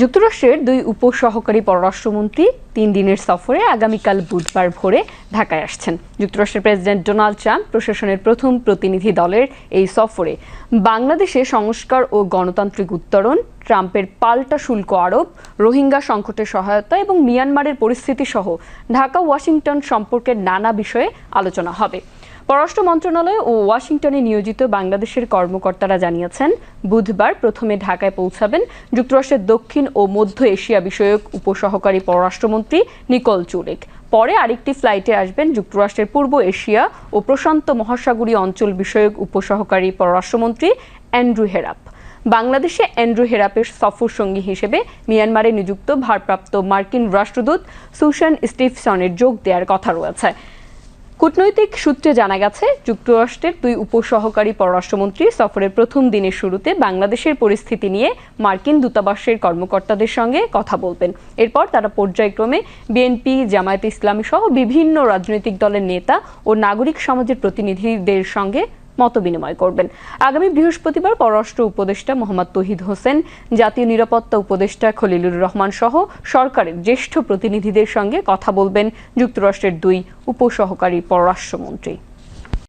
যুক্তরাষ্ট্রের দুই উপসহকারী পররাষ্ট্রমন্ত্রী তিন দিনের সফরে আগামীকাল বুধবার ভোরে ঢাকায় আসছেন। যুক্তরাষ্ট্রের প্রেসিডেন্ট ডোনাল্ড ট্রাম্প প্রশাসনের প্রথম প্রতিনিধি দলের এই সফরে। বাংলাদেশে সংস্কার ও গণতান্ত্রিক উত্তরণ, ট্রাম্পের পাল্টা শুল্ক আরোপ, রোহিঙ্গা সংকটের সহায়তা এবং মিয়ানমারের পরিস্থিতি সহ ঢাকা ওয়াশিংটন সম্পর্কের নানা বিষয়ে আলোচনা হবে। পররাষ্ট্র মন্ত্রণালয় ও ওয়াশিংটনে নিয়োজিত বাংলাদেশের কর্মকর্তারা জানিয়েছেন, বুধবার প্রথমে ঢাকায় পৌঁছাবেন যুক্তরাষ্ট্রের দক্ষিণ ও মধ্য এশিয়া বিষয়ক উপসহকারী পররাষ্ট্রমন্ত্রী নিকল চুরেক পরে আরেকটি ফ্লাইটে আসবেন যুক্তরাষ্ট্রের পূর্ব এশিয়া ও প্রশান্ত মহাসাগরীয় অঞ্চল বিষয়ক উপসহকারী পররাষ্ট্রমন্ত্রী অ্যান্ড্রু হেরাপ। বাংলাদেশে অ্যান্ড্রু হেরাপের সফর সঙ্গী হিসেবে মিয়ানমারে নিযুক্ত ভারপ্রাপ্ত মার্কিন রাষ্ট্রদূত সুশান স্টিফসনের যোগ দেওয়ার কথা রয়েছে। কূটনৈতিক সূত্রে জানা গেছে, যুক্তরাষ্ট্রের দুই উপসহকারী পররাষ্ট্রমন্ত্রী সফরের প্রথম দিনের শুরুতে বাংলাদেশের পরিস্থিতি নিয়ে মার্কিন দূতাবাসের কর্মকর্তাদের সঙ্গে কথা বলবেন। এরপর তারা পর্যায়ক্রমে বিএনপি, জামায়াত ইসলামী সহ বিভিন্ন রাজনৈতিক দলের নেতা ও নাগরিক সমাজের প্রতিনিধিদের সঙ্গে মত বিনিময় করবেন। আগামী বৃহস্পতিবার পররাষ্ট্র উপদেষ্টা মোহাম্মদ তহিদ হোসেন, জাতীয় নিরাপত্তা উপদেষ্টা খলিলুর রহমান সহ সরকারের জ্যেষ্ঠ প্রতিনিধিদের সঙ্গে কথা বলবেন যুক্তরাষ্ট্রের দুই উপসহকারী পররাষ্ট্রমন্ত্রী।